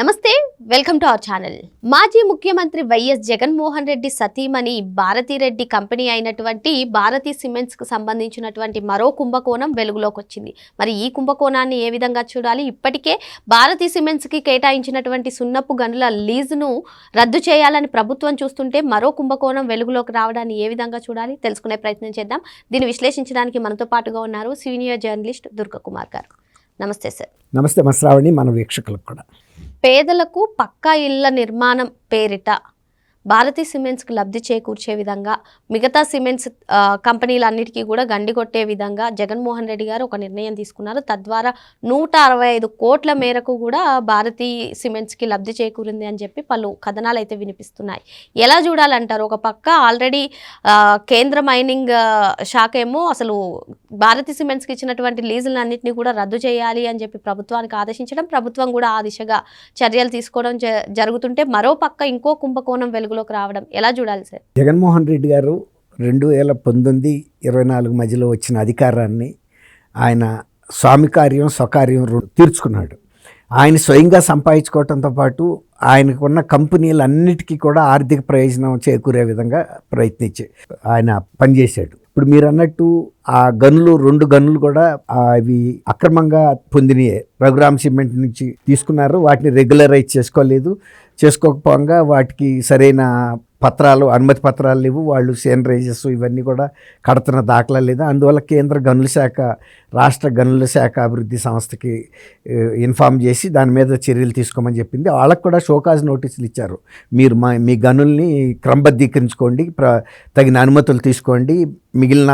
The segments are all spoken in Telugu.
నమస్తే వెల్కమ్ టు అవర్ ఛానల్. మాజీ ముఖ్యమంత్రి వైఎస్ జగన్మోహన్ రెడ్డి సతీమణి భారతీరెడ్డి కంపెనీ అయినటువంటి భారతీ సిమెంట్స్కు సంబంధించినటువంటి మరో కుంభకోణం వెలుగులోకి వచ్చింది. మరి ఈ కుంభకోణాన్ని ఏ విధంగా చూడాలి? ఇప్పటికే భారతీ సిమెంట్స్కి కేటాయించినటువంటి సున్నపు గనుల లీజును రద్దు చేయాలని ప్రభుత్వం చూస్తుంటే మరో కుంభకోణం వెలుగులోకి రావడాన్ని ఏ విధంగా చూడాలి? తెలుసుకునే ప్రయత్నం చేద్దాం. దీన్ని విశ్లేషించడానికి మనతో పాటుగా ఉన్నారు సీనియర్ జర్నలిస్ట్ దుర్గకుమార్ గారు. నమస్తే సార్. నమస్తే మశ్రావణి మన వీక్షకులకు కూడా. పేదలకు పక్కా ఇళ్ళ నిర్మాణం పేరిట భారతీ సిమెంట్స్కి లబ్ధి చేకూర్చే విధంగా మిగతా సిమెంట్స్ కంపెనీలన్నిటికీ కూడా గండి కొట్టే విధంగా జగన్మోహన్ రెడ్డి గారు ఒక నిర్ణయం తీసుకున్నారు. తద్వారా నూట అరవై ఐదు కోట్ల మేరకు కూడా భారతీ సిమెంట్స్కి లబ్ధి చేకూరింది అని చెప్పి పలు కథనాలు అయితే వినిపిస్తున్నాయి. ఎలా చూడాలంటారు? ఒక పక్క ఆల్రెడీ కేంద్ర మైనింగ్ శాఖ ఏమో అసలు భారతీ సిమెంట్స్కి ఇచ్చినటువంటి లీజులన్నింటినీ కూడా రద్దు చేయాలి అని చెప్పి ప్రభుత్వానికి ఆదేశించడం ప్రభుత్వం కూడా ఆ దిశగా చర్యలు తీసుకోవడం జరుగుతుంటే మరో పక్క ఇంకో కుంభకోణం వెలుగు వెలుగులోకి రావడం ఎలా చూడాలి సార్? జగన్మోహన్ రెడ్డి గారు రెండు వేల పంతొమ్మిది ఇరవై నాలుగు మధ్యలో వచ్చిన అధికారాన్ని ఆయన స్వామి కార్యం స్వకార్యం తీర్చుకున్నాడు. ఆయన స్వయంగా సంపాదించుకోవడంతో పాటు ఆయనకున్న కంపెనీలన్నిటికీ కూడా ఆర్థిక ప్రయోజనం చేకూరే విధంగా ప్రయత్నించి ఆయన పనిచేశాడు. ఇప్పుడు మీరు అన్నట్టు ఆ గనులు రెండు గనులు కూడా అవి అక్రమంగా పొందినయే రఘురామ్ సిమెంట్ నుంచి తీసుకున్నారు. వాటిని రెగ్యులరైజ్ చేసుకోలేదు. చేసుకోకపోగా వాటికి సరైన పత్రాలు అనుమతి పత్రాలు లేవు. వాళ్ళు సేనరైజర్స్ ఇవన్నీ కూడా కడుతున్న దాఖలా లేదు. అందువల్ల కేంద్ర గనుల శాఖ రాష్ట్ర గనుల శాఖ అభివృద్ధి సంస్థకి ఇన్ఫామ్ చేసి దాని మీద చర్యలు తీసుకోమని చెప్పింది. వాళ్ళకు కూడా షోకాజ్ నోటీసులు ఇచ్చారు. మీరు మా మీ గనుల్ని క్రమబద్ధీకరించుకోండి ప్ర తగిన అనుమతులు తీసుకోండి మిగిలిన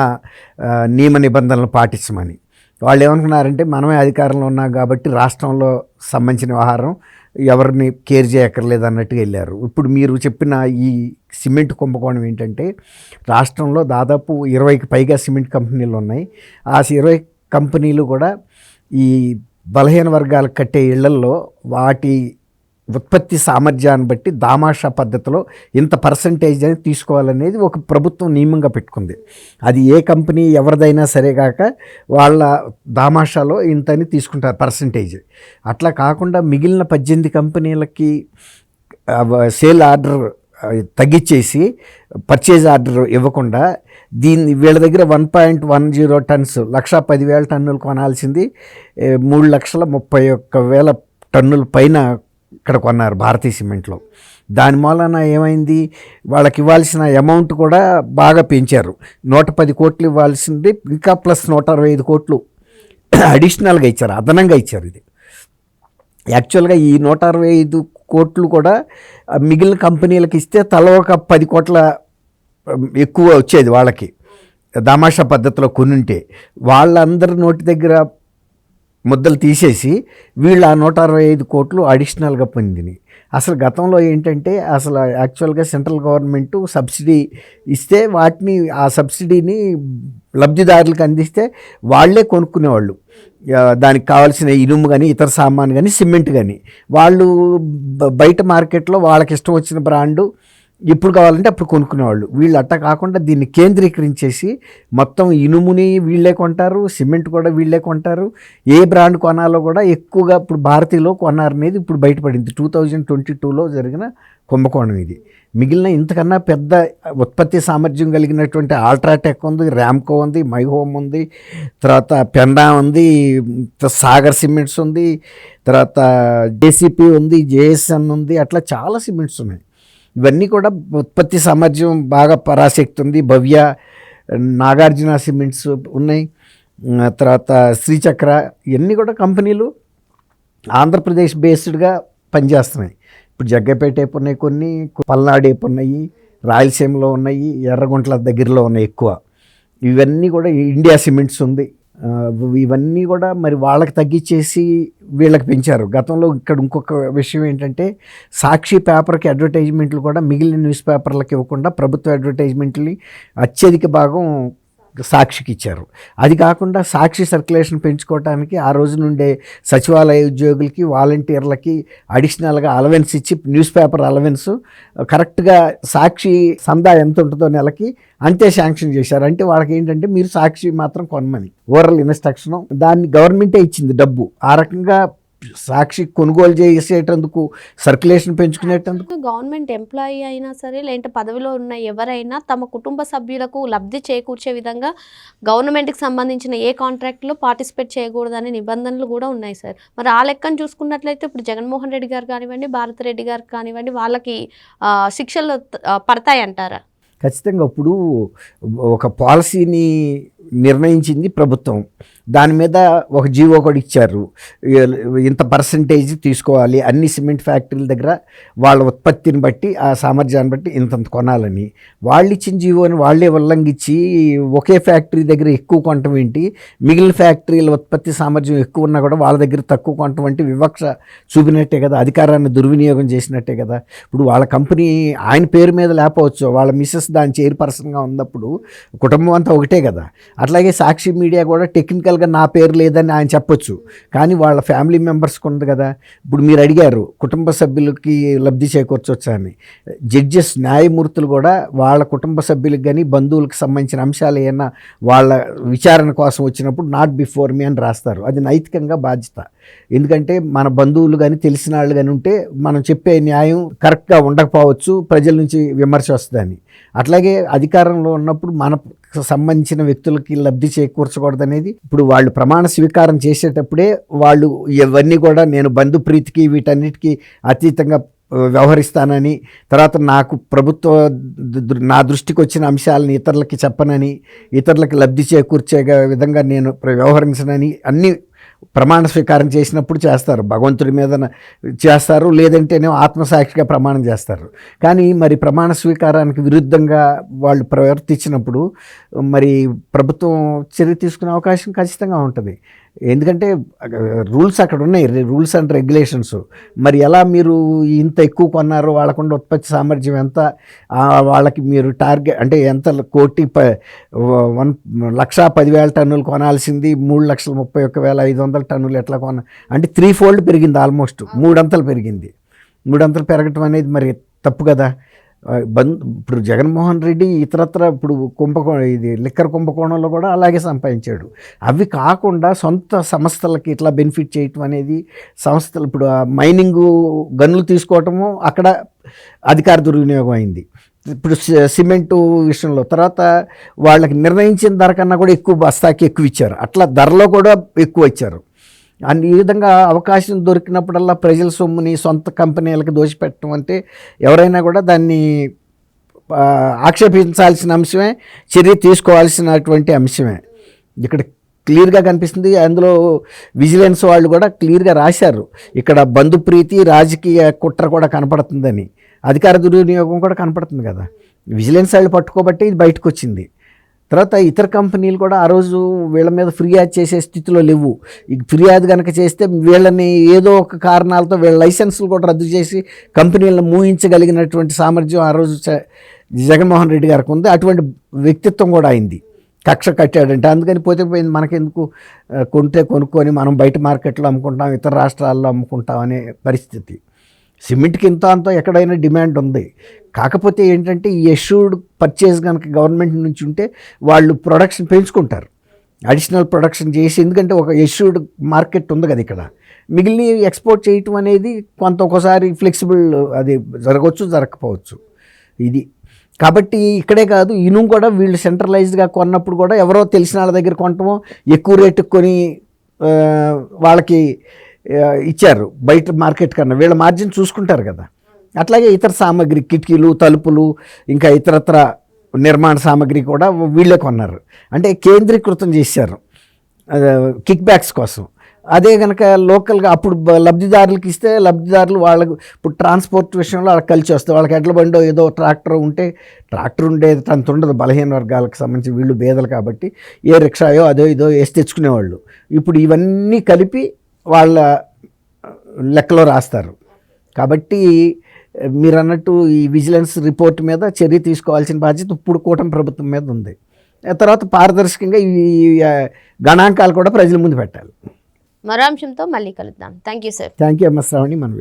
నియమ నిబంధనలు పాటించమని. వాళ్ళు ఏమనుకున్నారంటే మనమే అధికారంలో ఉన్నాం కాబట్టి రాష్ట్రంలో సంబంధించిన వ్యవహారం ఎవరిని కేర్ చేయక్కర్లేదు అన్నట్టుగా వెళ్ళారు. ఇప్పుడు మీరు చెప్పిన ఈ సిమెంట్ కుంభకోణం ఏంటంటే రాష్ట్రంలో దాదాపు ఇరవైకి పైగా సిమెంట్ కంపెనీలు ఉన్నాయి. ఆ ఇరవై కంపెనీలు కూడా ఈ బలహీన వర్గాలకు కట్టే ఇళ్ళల్లో వాటి ఉత్పత్తి సామర్థ్యాన్ని బట్టి దామాషా పద్ధతిలో ఇంత పర్సంటేజ్ అనేది తీసుకోవాలనేది ఒక ప్రభుత్వం నియమంగా పెట్టుకుంది. అది ఏ కంపెనీ ఎవరిదైనా సరే కాక వాళ్ళ దామాషాలో ఇంతని తీసుకుంటారు పర్సంటేజ్. అట్లా కాకుండా మిగిలిన పద్దెనిమిది కంపెనీలకి సేల్ ఆర్డర్ తగ్గించేసి పర్చేజ్ ఆర్డర్ ఇవ్వకుండా దీన్ని వీళ్ళ దగ్గర one point one zero tons lakh పదివేల టన్నులు కొనాల్సింది మూడు లక్షల ముప్పై ఒక్క వేల టన్నుల పైన ఇక్కడ కొన్నారు భారతీయ సిమెంట్లో. దాని మూలన ఏమైంది? వాళ్ళకి ఇవ్వాల్సిన అమౌంట్ కూడా బాగా పెంచారు. నూట పది కోట్లు ఇవ్వాల్సింది ఇంకా ప్లస్ నూట అరవై ఐదు కోట్లు అడిషనల్గా ఇచ్చారు అదనంగా ఇచ్చారు ఇది. యాక్చువల్గా ఈ నూట అరవై ఐదు కోట్లు కూడా మిగిలిన కంపెనీలకు ఇస్తే తల ఒక పది కోట్ల ఎక్కువ వచ్చేది వాళ్ళకి. దామాషా పద్ధతిలో కొనుంటే వాళ్ళందరి నోటి దగ్గర ముద్దలు తీసేసి వీళ్ళు ఆ నూట అరవై ఐదు కోట్లు అడిషనల్గా పొందినాయి. అసలు గతంలో ఏంటంటే అసలు యాక్చువల్గా సెంట్రల్ గవర్నమెంట్ సబ్సిడీ ఇస్తే వాటిని ఆ సబ్సిడీని లబ్ధిదారులకు అందిస్తే వాళ్ళే కొనుక్కునేవాళ్ళు. దానికి కావాల్సిన ఇనుము కానీ ఇతర సామాన్ కానీ సిమెంట్ కానీ వాళ్ళు బయట మార్కెట్లో వాళ్ళకి ఇష్టం వచ్చిన బ్రాండు ఎప్పుడు కావాలంటే అప్పుడు కొనుక్కునేవాళ్ళు. వీళ్ళు అట్ట కాకుండా దీన్ని కేంద్రీకరించేసి మొత్తం ఇనుముని వీళ్ళే కొంటారు సిమెంట్ కూడా వీళ్ళే కొంటారు. ఏ బ్రాండ్ కొనాలో కూడా ఎక్కువగా ఇప్పుడు భారతీయలో కొన్నారనేది ఇప్పుడు బయటపడింది. టూ థౌజండ్ ట్వంటీ టూలో జరిగిన కుంభకోణం ఇది. మిగిలిన ఇంతకన్నా పెద్ద ఉత్పత్తి సామర్థ్యం కలిగినటువంటి ఆల్ట్రాటెక్ ఉంది ర్యామ్కో ఉంది మైహోమ్ ఉంది తర్వాత పెండా ఉంది సాగర్ సిమెంట్స్ ఉంది తర్వాత జేసీపీ ఉంది జేఎస్ఎన్ ఉంది అట్లా చాలా సిమెంట్స్ ఉన్నాయి. ఇవన్నీ కూడా ఉత్పత్తి సామర్థ్యం బాగా పరాశక్తి ఉంది. భవ్య నాగార్జున సిమెంట్స్ ఉన్నాయి. తర్వాత శ్రీచక్ర ఇవన్నీ కూడా కంపెనీలు ఆంధ్రప్రదేశ్ బేస్డ్గా పనిచేస్తున్నాయి. ఇప్పుడు జగ్గపేట వైపు ఉన్నాయి కొన్ని పల్నాడు వైపు ఉన్నాయి రాయలసీమలో ఉన్నాయి ఎర్రగుంట్ల దగ్గరలో ఉన్నాయి ఎక్కువ. ఇవన్నీ కూడా ఇండియా సిమెంట్స్ ఉంది. ఇవన్నీ కూడా మరి వాళ్ళకి తగ్గించేసి వీళ్ళకి పెంచారు. గతంలో ఇక్కడ ఇంకొక విషయం ఏంటంటే సాక్షి పేపర్కి అడ్వర్టైజ్మెంట్లు కూడా మిగిలిన న్యూస్ పేపర్లకు ఇవ్వకుండా ప్రభుత్వ అడ్వర్టైజ్మెంట్ని అత్యధిక భాగం సాక్షికి ఇచ్చారు అది కాకుండా సాక్షి సర్క్యులేషన్ పెంచుకోవడానికి ఆ రోజు నుండే సచివాలయ ఉద్యోగులకి వాలంటీర్లకి అడిషనల్గా అలవెన్స్ ఇచ్చి న్యూస్ పేపర్ అలవెన్స్ కరెక్ట్గా సాక్షి సందా ఎంత ఉంటుందో నెలకి అంతే శాంక్షన్ చేశారు. అంటే వాళ్ళకి ఏంటంటే మీరు సాక్షి మాత్రం కొనమని ఓరల్ ఇన్స్ట్రక్షన్. దాన్ని గవర్నమెంటే ఇచ్చింది డబ్బు. ఆ రకంగా సాక్షి కొనుగోలు చేసేటందుకు సర్క్యులేషన్ పెంచుకునేటందుకు? గవర్నమెంట్ ఎంప్లాయీ అయినా సరే లేదంటే పదవిలో ఉన్న ఎవరైనా తమ కుటుంబ సభ్యులకు లబ్ధి చేకూర్చే విధంగా గవర్నమెంట్కి సంబంధించిన ఏ కాంట్రాక్ట్లో పార్టిసిపేట్ చేయకూడదనే నిబంధనలు కూడా ఉన్నాయి సార్. మరి ఆ లెక్కను చూసుకున్నట్లయితే ఇప్పుడు జగన్మోహన్ రెడ్డి గారు కానివ్వండి భారతిరెడ్డి గారు కానివ్వండి వాళ్ళకి శిక్షలు పడతాయంటారా? ఖచ్చితంగా ఇప్పుడు ఒక పాలసీని నిర్ణయించింది ప్రభుత్వం. దాని మీద ఒక జీవో కూడా ఇచ్చారు. ఇంత పర్సంటేజ్ తీసుకోవాలి అన్ని సిమెంట్ ఫ్యాక్టరీల దగ్గర వాళ్ళ ఉత్పత్తిని బట్టి ఆ సామర్థ్యాన్ని బట్టి ఇంతంత కొనాలని. వాళ్ళు ఇచ్చిన జీవోని వాళ్ళే ఉల్లంఘించి ఒకే ఫ్యాక్టరీ దగ్గర ఎక్కువ కొనటం ఏంటి? మిగిలిన ఫ్యాక్టరీల ఉత్పత్తి సామర్థ్యం ఎక్కువ ఉన్నా కూడా వాళ్ళ దగ్గర తక్కువ కొనటం వంటి వివక్ష చూపినట్టే కదా. అధికారాన్ని దుర్వినియోగం చేసినట్టే కదా. ఇప్పుడు వాళ్ళ కంపెనీ ఆయన పేరు మీద లేకపోవచ్చు వాళ్ళ మిస్సెస్ దాని చైర్పర్సన్గా ఉన్నప్పుడు కుటుంబం అంతా ఒకటే కదా. అట్లాగే సాక్షి మీడియా కూడా టెక్నికల్గా నా పేరు లేదని ఆయన చెప్పొచ్చు. కానీ వాళ్ళ ఫ్యామిలీ మెంబర్స్కి ఉంది కదా. ఇప్పుడు మీరు అడిగారు కుటుంబ సభ్యులకి లబ్ధి చేకూర్చొచ్చా అని. జడ్జెస్ న్యాయమూర్తులు కూడా వాళ్ళ కుటుంబ సభ్యులకు కానీ బంధువులకు సంబంధించిన అంశాలు ఏమైనా వాళ్ళ విచారణ కోసం వచ్చినప్పుడు నాట్ బిఫోర్ మీ అని రాస్తారు. అది నైతికంగా బాధ్యత. ఎందుకంటే మన బంధువులు కానీ తెలిసిన వాళ్ళు కానీ ఉంటే మనం చెప్పే న్యాయం కరెక్ట్గా ఉండకపోవచ్చు ప్రజల నుంచి విమర్శ వస్తుందని. అట్లాగే అధికారంలో ఉన్నప్పుడు మనకు సంబంధించిన వ్యక్తులకి లబ్ధి చేకూర్చకూడదనేది ఇప్పుడు వాళ్ళు ప్రమాణ స్వీకారం చేసేటప్పుడే వాళ్ళు ఇవన్నీ కూడా నేను బంధుప్రీతికి వీటన్నిటికీ అతీతంగా వ్యవహరిస్తానని తర్వాత నాకు ప్రభుత్వ నా దృష్టికి వచ్చిన అంశాలను ఇతరులకి చెప్పనని ఇతరులకు లబ్ధి చేకూర్చే విధంగా నేను వ్యవహరించనని అన్ని ప్రమాణ స్వీకారం చేసినప్పుడు చేస్తారు. భగవంతుడి మీద చేస్తారు. లేదంటేనేమో ఆత్మసాక్షిగా ప్రమాణం చేస్తారు. కానీ మరి ప్రమాణ స్వీకారానికి విరుద్ధంగా వాళ్ళు ప్రవర్తించినప్పుడు మరి ప్రభుత్వం చర్య తీసుకునే అవకాశం ఖచ్చితంగా ఉంటుంది. ఎందుకంటే రూల్స్ అక్కడ ఉన్నాయి రూల్స్ అండ్ రెగ్యులేషన్స్. మరి ఎలా మీరు ఇంత ఎక్కువ కొన్నారు వాళ్ళకుండా ఉత్పత్తి సామర్థ్యం ఎంత? వాళ్ళకి మీరు టార్గెట్ అంటే ఎంత కోటి ప వన్ లక్ష పదివేల టన్నులు కొనాల్సింది మూడు లక్షల ముప్పై ఒక్క వేల ఐదు వందల టన్నులు ఎట్లా కొన అంటే త్రీ ఫోల్డ్ పెరిగింది ఆల్మోస్ట్. మూడంతలు పెరిగింది. మూడంతలు పెరగటం అనేది మరి తప్పు కదా? బంద్ ఇప్పుడు జగన్మోహన్ రెడ్డి ఇతరత్ర ఇప్పుడు కుంభకోణం ఇది లిక్కర్ కుంభకోణంలో కూడా అలాగే సంపాదించాడు. అవి కాకుండా సొంత సంస్థలకి ఇట్లా బెనిఫిట్ చేయటం అనేది సంస్థలు ఇప్పుడు మైనింగ్ గన్నులు తీసుకోవటము అక్కడ అధికార దుర్వినియోగం అయింది. ఇప్పుడు సి- సిమెంటు విషయంలో తర్వాత వాళ్ళకి నిర్ణయించిన ధర కన్నా కూడా ఎక్కువ బస్తాకి ఎక్కువ ఇచ్చారు. అట్లా ధరలో కూడా ఎక్కువ ఇచ్చారు. అన్ని ఈ విధంగా అవకాశం దొరికినప్పుడల్లా ప్రజల సొమ్ముని సొంత కంపెనీలకు దోచిపెట్టడం అంటే ఎవరైనా కూడా దాన్ని ఆక్షేపించాల్సిన అంశమే చర్య తీసుకోవాల్సినటువంటి అంశమే. ఇక్కడ క్లియర్గా కనిపిస్తుంది. అందులో విజిలెన్స్ వాళ్ళు కూడా క్లియర్గా రాశారు. ఇక్కడ బంధుప్రీతి రాజకీయ కుట్ర కూడా కనపడుతుందని. అధికార దుర్వినియోగం కూడా కనపడుతుంది కదా. విజిలెన్స్ వాళ్ళు పట్టుకోబట్టి ఇది బయటకు వచ్చింది తర్వాత ఇతర కంపెనీలు కూడా ఆ రోజు వీళ్ళ మీద ఫిర్యాదు చేసే స్థితిలో లేవు. ఫిర్యాదు కనుక చేస్తే వీళ్ళని ఏదో ఒక కారణాలతో వీళ్ళ లైసెన్సులు కూడా రద్దు చేసి కంపెనీలను మూయించగలిగినటువంటి సామర్థ్యం ఆ రోజు జగన్మోహన్ రెడ్డి గారికి ఉంది. అటువంటి వ్యక్తిత్వం కూడా అయింది. కక్ష కట్టాడంటే. అందుకని పోతే పోయింది మనకెందుకు కొంటే కొనుక్కొని మనం బయట మార్కెట్లో అమ్ముకుంటాం ఇతర రాష్ట్రాల్లో అమ్ముకుంటాం అనే పరిస్థితి. సిమెంట్కి ఇంత అంత ఎక్కడైనా డిమాండ్ ఉంది. కాకపోతే ఏంటంటే ఈ ఎష్యూర్డ్ పర్చేజ్ కనుక గవర్నమెంట్ నుంచి ఉంటే వాళ్ళు ప్రొడక్షన్ పెంచుకుంటారు. అడిషనల్ ప్రొడక్షన్ చేసి ఎందుకంటే ఒక ఎష్యూర్డ్ మార్కెట్ ఉంది కదా ఇక్కడ. మిగిలిన ఎక్స్పోర్ట్ చేయటం అనేది కొంత ఒకసారి ఫ్లెక్సిబుల్ అది జరగవచ్చు జరగకపోవచ్చు. ఇది కాబట్టి ఇక్కడే కాదు ఇనుము కూడా వీళ్ళు సెంట్రలైజ్డ్గా కొన్నప్పుడు కూడా ఎవరో తెలిసిన వాళ్ళ దగ్గర కొనటమో ఎక్కువ రేటు కొని వాళ్ళకి ఇచ్చారు. బయట మార్కెట్ కన్నా వీళ్ళ మార్జిన్ చూసుకుంటారు కదా. అట్లాగే ఇతర సామాగ్రి కిటికీలు తలుపులు ఇంకా ఇతరత్ర నిర్మాణ సామాగ్రి కూడా వీళ్ళే కొన్నారు. అంటే కేంద్రీకృతం చేశారు. కిక్ బ్యాక్స్ కోసం. అదే కనుక లోకల్గా అప్పుడు లబ్ధిదారులకు ఇస్తే లబ్ధిదారులు వాళ్ళకు ఇప్పుడు ట్రాన్స్పోర్ట్ విషయంలో వాళ్ళకి కలిసి వస్తుంది వాళ్ళకి ఎడ్ల బండో ఏదో ట్రాక్టర్ ఉంటే ట్రాక్టర్ ఉండేది అంత ఉండదు. బలహీన వర్గాలకు సంబంధించి వీళ్ళు బేదలు కాబట్టి ఏ రిక్షాయో అదో ఇదో వేసి తెచ్చుకునేవాళ్ళు. ఇప్పుడు ఇవన్నీ కలిపి వాళ్ళ లెక్కలో రాస్తారు. కాబట్టి మీరు అన్నట్టు ఈ విజిలెన్స్ రిపోర్ట్ మీద చర్య తీసుకోవాల్సిన బాధ్యత ఇప్పుడు కూటమి ప్రభుత్వం మీద ఉంది. ఆ తర్వాత పారదర్శకంగా ఈ గణాంకాలు కూడా ప్రజల ముందు పెట్టాలి. మరో అంశంతో మళ్ళీ కలుద్దాం. Thank you sir. Thank you అమ్మ శ్రావణి మన